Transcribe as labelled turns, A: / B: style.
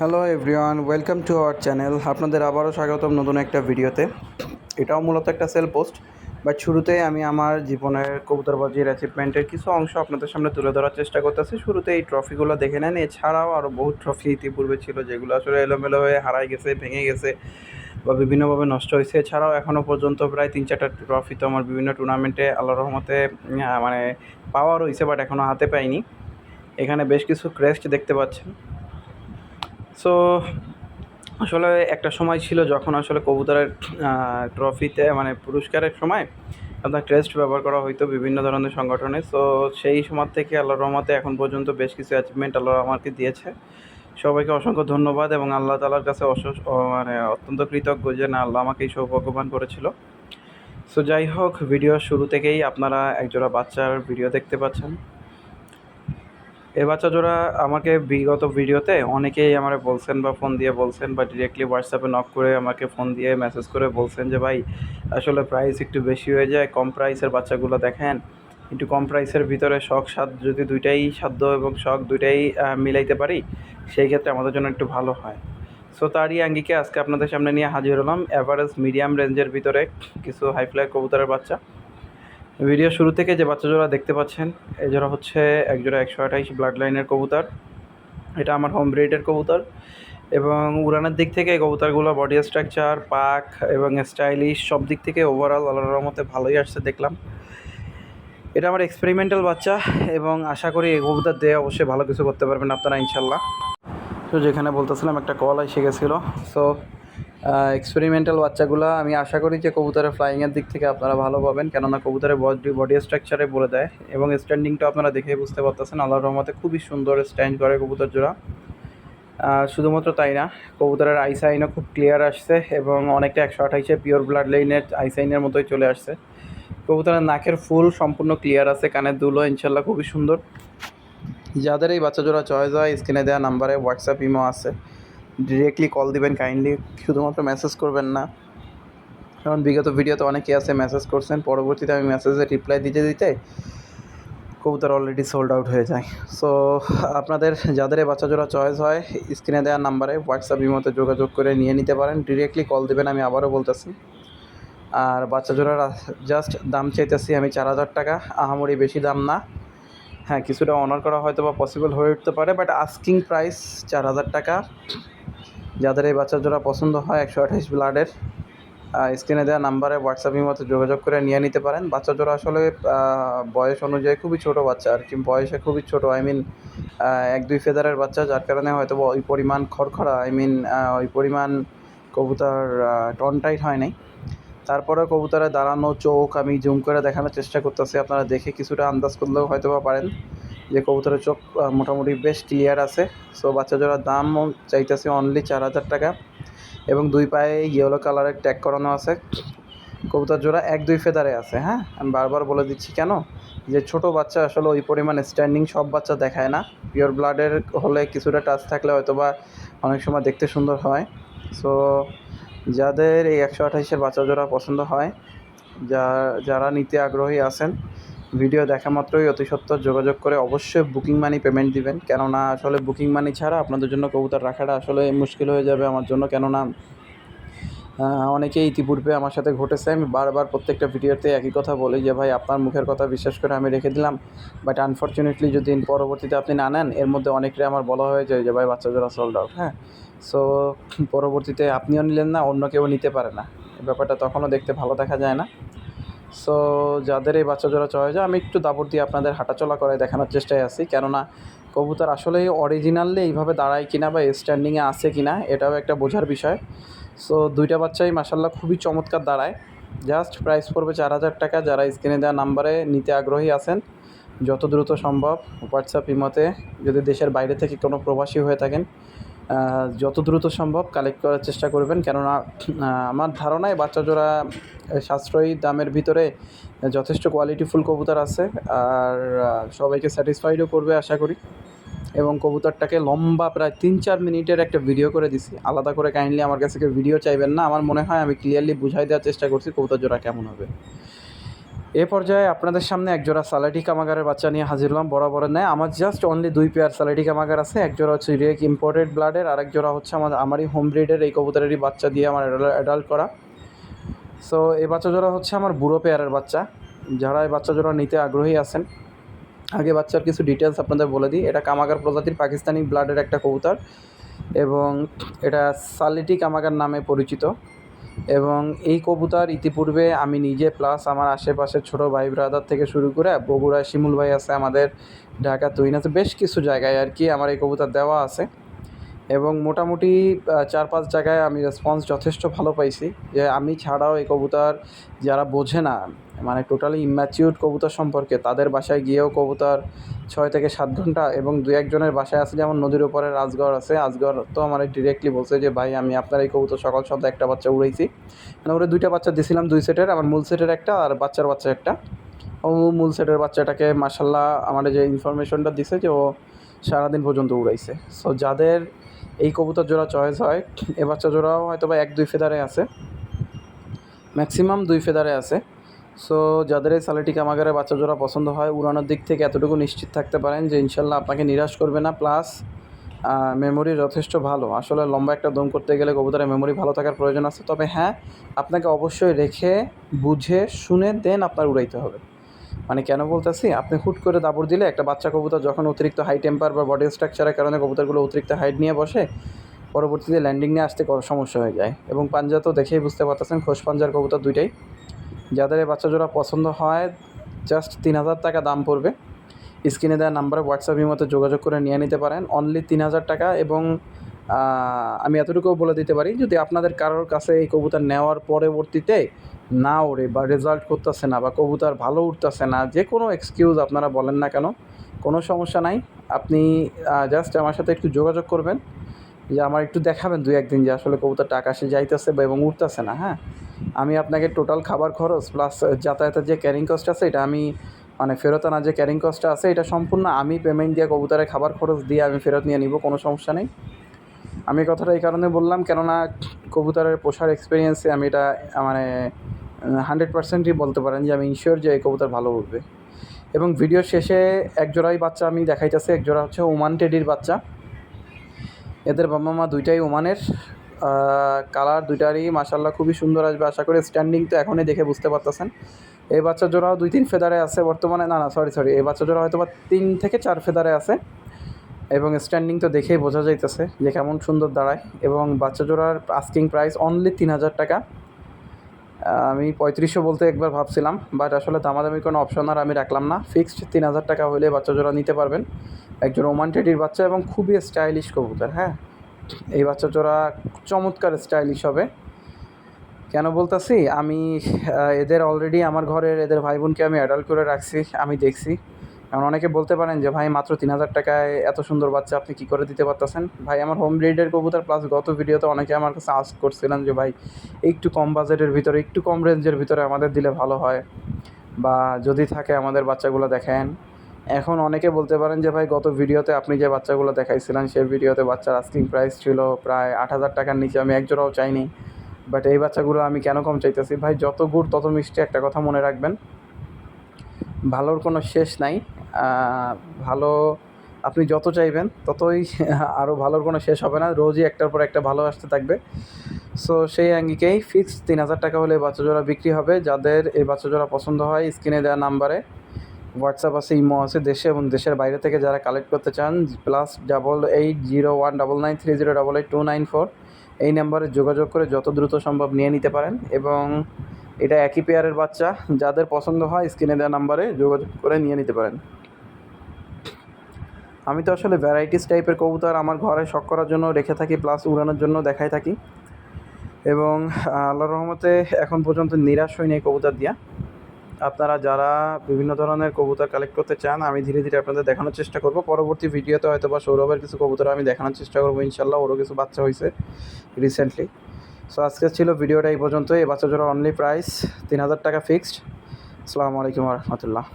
A: Hello everyone welcome to our channel আপনাদের আবারও স্বাগতম নতুন একটা ভিডিওতে। এটাও মূলত একটা সেল পোস্ট বাট শুরুতে আমি আমার জীবনের কবুতরবাজির অ্যাচিভমেন্টের কিছু অংশ আপনাদের সামনে তুলে ধরার চেষ্টা করতেছি। শুরুতে এই ট্রফিগুলো দেখে নেন। এছাড়াও আরও বহু ট্রফি ইতিপূর্বে ছিল, যেগুলো আসলে এলোমেলো হয়ে হারাই গেছে, ভেঙে গেছে বা বিভিন্নভাবে নষ্ট হয়েছে। এছাড়াও এখনও পর্যন্ত প্রায় তিন চারটা ট্রফি তো আমার বিভিন্ন টুর্নামেন্টে আল্লাহ রহমতে মানে পাওয়া রয়েছে বাট এখনও হাতে পাইনি। এখানে বেশ কিছু ক্রেস্ট দেখতে পাচ্ছেন। সো আসলে একটা সময় ছিল যখন আসলে কবুতরের ট্রফিতে মানে পুরস্কারের সময় আপনার ক্রেস্ট ব্যবহার করা হইতো বিভিন্ন ধরনের সংগঠনে। সো সেই সময় থেকে আল্লাহ রহমতে এখন পর্যন্ত বেশ কিছু অ্যাচিভমেন্ট আল্লাহ আমাকে দিয়েছে। সবাইকে অসংখ্য ধন্যবাদ এবং আল্লাহ তালার কাছে মানে অত্যন্ত কৃতজ্ঞ যে না, আল্লাহ আমাকে এই সৌভাগ্যবান করেছিল। সো যাই হোক ভিডিও শুরু থেকেই আপনারা একজোড়া বাচ্চার ভিডিও দেখতে পাচ্ছেন। এই বাচ্চা জোড়া আমাকে বিগত ভিডিওতে অনেকেই আমার বলছেন বা ফোন দিয়ে বলছেন বা ডিরেক্টলি হোয়াটসঅ্যাপে নক করে আমাকে ফোন দিয়ে মেসেজ করে বলছেন যে, ভাই, আসলে প্রাইস একটু বেশি হয়ে যায়, কম প্রাইসের বাচ্চাগুলো দেখেন। একটু কম প্রাইসের ভিতরে শখ স্বাদ যদি দুইটাই সাধ্য এবং শখ দুইটাই মিলাইতে পারি, সেই ক্ষেত্রে আমাদের জন্য একটু ভালো হয়। সো তারই আঙ্গিকে আজকে আপনাদের সামনে নিয়ে হাজির হলাম। অ্যাভারেজ মিডিয়াম রেঞ্জের ভিতরে কিছু হাই ফ্লাই কবুতরের বাচ্চা। ভিডিও শুরু থেকে যে বাচ্চা জোড়া দেখতে পাচ্ছেন, এই জোড়া হচ্ছে এক জোড়া একশো আঠাইশ ব্লাড লাইনের কবুতর। এটা আমার হোম ব্রিডের কবুতর এবং উড়ানের দিক থেকে কবুতরগুলো বডি স্ট্রাকচার পাক এবং স্টাইলিশ সব দিক থেকে ওভারঅল আল্লাহর রহমতে ভালোই আসছে দেখলাম। এটা আমার এক্সপেরিমেন্টাল বাচ্চা এবং আশা করি এই কবুতর দিয়ে অবশ্যই ভালো কিছু করতে পারবেন আপনারা ইনশাল্লাহ তো যেখানে বলতেছিলাম একটা কল এসে গেছিল সো এক্সপেরিমেন্টাল বাচ্চাগুলো, আমি আশা করি যে কবুতরের ফ্লাইংয়ের দিক থেকে আপনারা ভালো পাবেন। কেননা কবুতরের বডি বডি স্ট্রাকচারে বলে দেয়। এবং স্ট্যান্ডিংটা আপনারা দেখে বুঝতে পারতেছেন। আল্লাহ রহমতে খুবই সুন্দর স্ট্যান্ড করে কবুতর জোড়া শুধুমাত্র তাই না, কবুতরের আইসাইনও খুব ক্লিয়ার আসছে এবং অনেকটা একশো আঠাইশে পিওর ব্লাড লাইনের আইসাইনের মতোই চলে আসছে। কবুতরের নাকের ফুল সম্পূর্ণ ক্লিয়ার আছে, কানের দুলো ইনশাল্লাহ খুবই সুন্দর। যাদের এই বাচ্চা জোড়া চয়েস হয়, স্ক্রিনে দেওয়া নাম্বারে হোয়াটসঅ্যাপ ইমো আছে। ডিরেক্টলি কল দিবেন কাইন্ডলি শুধুমাত্র মেসেজ করবেন না। কারণ বিগত ভিডিওতে অনেকে আছে মেসেজ করছেন, পরবর্তীতে আমি মেসেজে রিপ্লাই দিতে দিতে কবুতর অলরেডি সোল্ড আউট হয়ে যায়। সো আপনাদের, যাদের বাচ্চা জোড়া চয়েস হয় স্ক্রিনে দেওয়ার নাম্বারে হোয়াটসঅ্যাপ ইমোতে যোগাযোগ করে নিয়ে নিতে পারেন। ডিরেক্টলি কল দেবেন, আমি আবারও বলতেছি। আর বাচ্চা জোড়ার জাস্ট দাম চাইতেছি আমি চার হাজার টাকা। আহামরি বেশি দাম না। হ্যাঁ কিছুটা অনার করা হয়তো বা পসিবল হয়ে উঠতে পারে বাট আস্কিং প্রাইস চার হাজার টাকা। যাদের এই বাচ্চা জোড়া পছন্দ হয় একশো আঠাইশ ব্লাডের স্ক্রিনে দেওয়া নাম্বারে হোয়াটসঅ্যাপের মতো যোগাযোগ করে নিয়ে নিতে পারেন। বাচ্চা জোড়া আসলে বয়স অনুযায়ী খুবই ছোট বাচ্চা, আর কি বয়সে খুবই ছোট। আই মিন এক দুই ফেদারের বাচ্চা, যার কারণে হয়তো ওই পরিমাণ খড়খড়া আই মিন ওই পরিমাণ কবুতর টন টাইট হয় নাই। তারপরে কবুতরে দাঁড়ানো চোখ আমি জুম করে দেখানোর চেষ্টা করতেছি। আপনারা দেখে কিছুটা আন্দাজ করলেও হয়তো বা পারেন। যে কবুতরের চোখ মোটামুটি বেশ ক্লিয়ার আছে। সো বাচ্চা জোড়ার দাম চাইতেছি অনলি চার হাজার টাকা। এবং দুই পায়ে ইয়েলো কালারের ট্যাগ করানো আছে। কবুতর জোড়া এক দুই ফেদারে আছে হ্যাঁ? আমি বারবার বলে দিচ্ছি কেন? যে ছোট বাচ্চা আসলে ওই পরিমাণ স্ট্যান্ডিং সব বাচ্চা দেখায় না। পিওর ব্লাডের হলে কিছুটা টাচ থাকলে হয়তো বা অনেক সময় দেখতে সুন্দর হয়। সো যাদের এই একশো আঠাইশের বাচ্চা জোড়া পছন্দ হয়, যা, যারা নিতে আগ্রহী আছেন ভিডিও দেখা মাত্রই অতি সত্বর যোগাযোগ করে অবশ্যই বুকিং মানি পেমেন্ট দিবেন। কেননা আসলে বুকিং মানি ছাড়া আপনাদের জন্য কবুতর রাখাটা আসলে মুশকিল হয়ে যাবে আমার জন্য। কেননা আহ, অনেকেই ইতিপূর্বে আমার সাথে ঘটেছে। আমি বারবার প্রত্যেকটা ভিডিওতে একই কথা বলি যে ভাই আপনার মুখের কথা বিশ্বাস করে আমি রেখে দিলাম। বাট আনফর্চুনেটলি যদি পরবর্তীতে আপনি না নেন এর মধ্যে অনেকটাই আমার বলা হয়ে যায় যে ভাই বাচ্চা জোড়া সোল্ড আউট হ্যাঁ? সো পরবর্তীতে আপনিও নিলেন না অন্য কেউ নিতে পারে না। ব্যাপারটা তখনও দেখতে ভালো দেখা যায় না। সো যাদের এই বাচ্চা জোড়া চয়ে যায় আমি একটু দাবর দিয়ে আপনাদের হাঁটাচলা করে দেখানোর চেষ্টায় আছি। কেননা, কবুতর আসলে অরিজিনালি এইভাবে দাঁড়ায় কিনা বা স্ট্যান্ডিংয়ে আছে কিনা, এটাও একটা বোঝার বিষয়। সো দুইটা বাচ্চাই মাসাল্লাহ খুবই চমৎকার দাঁড়ায়। জাস্ট প্রাইস পড়বে চার হাজার টাকা, যারা স্ক্রিনে দেওয়া নাম্বারে নিতে আগ্রহী আছেন, যত দ্রুত সম্ভব হোয়াটসঅ্যাপ ইমতে যদি দেশের বাইরে থেকে কোনো প্রবাসী হয়ে থাকেন যত দ্রুত সম্ভব কালেক্ট করার চেষ্টা করবেন। কেননা আমার ধারণায় বাচ্চা জোড়া সাশ্রয়ী দামের ভিতরে যথেষ্ট কোয়ালিটিফুল কবুতর আছে। আর সবাইকে স্যাটিসফাইডও করবে আশা করি। এবং কবুতরটাকে লম্বা প্রায় তিন চার মিনিটের একটা ভিডিও করে দিছি। আলাদা করে কাইন্ডলি আমার কাছে ভিডিও চাইবেন না। আমার মনে হয় আমি ক্লিয়ারলি বুঝাই দেওয়ার চেষ্টা করছি কবুতর জোড়া কেমন হবে। এ পর্যায়ে আপনাদের সামনে একজোড়া সালাটি কামাগারের বাচ্চা নিয়ে হাজির হলাম, বরাবরের নেয় আমার জাস্ট অনলি দুই পেয়ার সালাটি কামাগার আছে এক জোড়া হচ্ছে রেক ইম্পোর্টেড ব্লাডের আর এক জোড়া হচ্ছে আমাদের আমারই হোম ব্রিডের এই কবুতরেরই বাচ্চা দিয়ে আমার অ্যাডাল্ট করা। সো এই বাচ্চা জোড়া হচ্ছে আমার বুড়ো পেয়ারের বাচ্চা। যারা এই বাচ্চা জোড়া নিতে আগ্রহী আছেন, আগে বাচ্চার কিছু ডিটেলস আপনাদের বলে দিই। এটা কামাগার প্রজাতির পাকিস্তানি ব্লাডের একটা কবুতর এবং এটা সালিটি কামাগার নামে পরিচিত। এবং এই কবুতর ইতিপূর্বে আমি নিজে প্লাস আমার আশেপাশের ছোট ভাই ব্রাদার থেকে শুরু করে বগুড়া শিমুল ভাই আছে আমাদের ঢাকা তুইন আছে, বেশ কিছু জায়গায় আর কি আমার এই কবুতর দেওয়া আছে। এবং মোটামুটি চার পাঁচ জায়গায় আমি রেসপন্স যথেষ্ট ভালো পাইছি যে আমি ছাড়াও এই কবুতর যারা বোঝে না মানে টোটালি ইম্যাচিউর কবুতর সম্পর্কে, তাদের বাসায় গিয়েও কবুতর ছয় থেকে সাত ঘণ্টা এবং দু একজনের বাসায় আছে, যেমন নদীর উপরে রাজগড় আছে। রাজগড় তো আমার ডিরেক্টলি বলছে যে, ভাই, আমি আপনার এই কবুতর সকাল সন্ধ্যা একটা বাচ্চা উড়াইছি। মানে ওরে দুইটা বাচ্চা দিছিলাম, দুই সেটের, আমার মূল সেটের একটা আর বাচ্চার বাচ্চা একটা। ও মূল সেটের বাচ্চাটাকে মাসাল্লাহ আমার যে ইনফরমেশনটা দিছে যে, ও সারাদিন পর্যন্ত উড়াইছে। সো যাদের এই কবুতর জোড়া চয়েস হয়, এ বাচ্চা জোড়াও হয়তো বা এক, দুই ফেদারে আছে। ম্যাক্সিমাম দুই ফেদারে আছে। সো যাদের এই সালেটি কামাগারের বাচ্চা জোড়া পছন্দ হয়, উড়ানোর দিক থেকে এতটুকু নিশ্চিত থাকতে পারেন যে ইনশাল্লাহ আপনাকে নিরাশ করবে না। প্লাস মেমোরি যথেষ্ট ভালো। আসলে লম্বা একটা দম করতে গেলে কবুতরের মেমোরি ভালো থাকার প্রয়োজন আছে। তবে হ্যাঁ আপনাকে অবশ্যই রেখে, বুঝে, শুনে দেন আপনার উড়াইতে হবে। মানে কেন বলতেছি? আপনি হুট করে দাবড় দিলে একটা বাচ্চা কবুতর যখন অতিরিক্ত হাই টেম্পার বা বডি স্ট্রাকচারের কারণে কবুতরগুলো অতিরিক্ত হাইট নিয়ে বসে, পরবর্তীতে ল্যান্ডিং নিয়ে আসতে সমস্যা হয়ে যায়। এবং পাঞ্জা তো দেখেই বুঝতে পারতেছেন খোস পাঞ্জার কবুতর দুইটাই। যাদের এই বাচ্চা জোড়া পছন্দ হয় জাস্ট তিন হাজার টাকা দাম পড়বে। স্ক্রিনে দেওয়া নাম্বারে হোয়াটসঅ্যাপ মতো যোগাযোগ করে নিয়ে নিতে পারেন। অনলি তিন হাজার টাকা এবং আমি এতটুকুও বলে দিতে পারি, যদি আপনাদের কারোর কাছে এই কবুতর নেওয়ার পরবর্তীতে না ওড়ে বা রেজাল্ট করতেছে না বা কবুতর ভালো উঠতেছে না, যে কোনো এক্সকিউজ আপনারা বলেন না কেন, কোনো সমস্যা নাই। আপনি জাস্ট আমার সাথে একটু যোগাযোগ করবেন। যে আমার একটু দেখাবেন দুই একদিন যে আসলে কবুতরটা আকাশে যাইতেছে বা এবং উঠতেছে না হ্যাঁ? আমি আপনাকে টোটাল খাবার খরচ প্লাস যাতায়াতের যে ক্যারিং কস্ট আছে, এটা আমি মানে ফেরত আনার যে ক্যারিং কস্টটা আছে, এটা সম্পূর্ণ আমি পেমেন্ট দিয়ে কবুতরের খাবার খরচ দিয়ে আমি ফেরত নিয়ে নিব, কোনো সমস্যা নেই। আমি কথাটা এই কারণে বললাম, কেননা কবুতরের পোষার এক্সপিরিয়েন্সে আমি এটা মানে হান্ড্রেড পার্সেন্টই বলতে পারেন যে আমি ইনশিওর যে এই কবুতর ভালো উঠবে। এবং ভিডিওর শেষে এক জোড়াই বাচ্চা আমি দেখাইতেছি, এক জোড়া হচ্ছে ওমান টেডির বাচ্চা। এদের বাবা মা দুইটাই ওমানের কালার দুইটারই মাসাল্লাহ খুবই সুন্দর আসবে। আশা করি স্ট্যান্ডিং তো এখনই দেখে বুঝতে পারতেছেন। এই বাচ্চা জোড়াও দুই তিন ফেদারে আছে বর্তমানে। না না সরি সরি এই বাচ্চা জোড়া হয়তো বা তিন থেকে চার ফেদারে আছে। এবং স্ট্যান্ডিং তো দেখেই বোঝা যাইতেছে যে কেমন সুন্দর দাঁড়ায়। এবং বাচ্চা জোড়ার আস্কিং প্রাইস অনলি তিন হাজার টাকা। আমি পঁয়ত্রিশশো বলতে একবার ভাবছিলাম বাট আসলে দামাদামি কোনো অপশন আর আমি রাখলাম না। ফিক্সড তিন হাজার টাকা হলে বাচ্চা জোড়া নিতে পারবেন। একজন ওমান টেডির বাচ্চা এবং খুবই স্টাইলিশ কবুতর হ্যাঁ? এই বাচ্চা জোড়া চমৎকার স্টাইলিশ হবে। কেন বলতেছি? আমি এদের অলরেডি আমার ঘরের এদের ভাই বোনকে আমি অ্যাডাল্ট করে রাখছি, আমি দেখছি। কারণ অনেকে বলতে পারেন যে, ভাই, মাত্র তিন হাজার টাকায় এত সুন্দর বাচ্চা আপনি কী করে দিতে পারতেছেন? ভাই, আমার হোম ব্রিডের কবুতর প্লাস গত ভিডিওতে অনেকে আমার কাছে আস্ক করছিলেন যে, ভাই, একটু কম বাজেটের ভিতরে, একটু কম রেঞ্জের ভিতরে আমাদের দিলে ভালো হয়। বা যদি থাকে আমাদের বাচ্চাগুলো দেখেন এখন অনেকে বলতে পারেন যে, ভাই, গত ভিডিওতে আপনি যে বাচ্চাগুলো দেখাইছিলেন, সেই ভিডিওতে বাচ্চার আস্কিং প্রাইস ছিল প্রায় আট হাজার টাকার নিচে। আমি একজোড়াও চাইনি। বাট এই বাচ্চাগুলো আমি কেন কম চাইতেছি? ভাই, যত গুড়, তত মিষ্টি একটা কথা মনে রাখবেন। ভালোর কোনো শেষ নাই। ভালো আপনি যত চাইবেন, ততই আরও ভালোর কোনো শেষ হবে না। রোজই একটার পর একটা ভালো আসতে থাকবে। সো সেই আঙ্গিকেই ফিক্সড তিন হাজার টাকা হলে বাচ্চা জোড়া বিক্রি হবে। যাদের এই বাচ্চা জোড়া পছন্দ হয়, স্ক্রিনে দেওয়া নাম্বারে হোয়াটসঅ্যাপ আছে ইমো আছে দেশে এবং দেশের বাইরে থেকে যারা কালেক্ট করতে চান plus double eight zero one double nine three zero double eight two nine four এই নাম্বারে যোগাযোগ করে যত দ্রুত সম্ভব নিয়ে নিতে পারেন এবং এটা একই পেয়ারের বাচ্চা যাদের পছন্দ হয় স্ক্রিনে দেওয়া নাম্বারে যোগাযোগ করে নিয়ে নিতে পারেন। আমি তো আসলে ভ্যারাইটিস টাইপের কবুতর আমার ঘরে শখ করার জন্য রেখে থাকি প্লাস উড়ানোর জন্য দেখাই থাকি। এবং আহ, আল্লাহর রহমতে এখন পর্যন্ত নিরাশ হয়নি কবুতর দিয়া। আপনারা যারা বিভিন্ন ধরনের কবুতর কালেক্ট করতে চান, আমি ধীরে ধীরে আপনাদের দেখানোর চেষ্টা করব। পরবর্তী ভিডিওতে হয়তো বা সৌরভের কিছু কবুতর আমি দেখানোর চেষ্টা করব। ইনশাল্লাহ ওরও কিছু বাচ্চা হয়েছে রিসেন্টলি সো আজকে ছিল ভিডিওটা এই পর্যন্ত এই বাচ্চা জোড়া অনলি প্রাইস তিন হাজার টাকা ফিক্সড আসসালামু আলাইকুম রহমতুল্লাহ।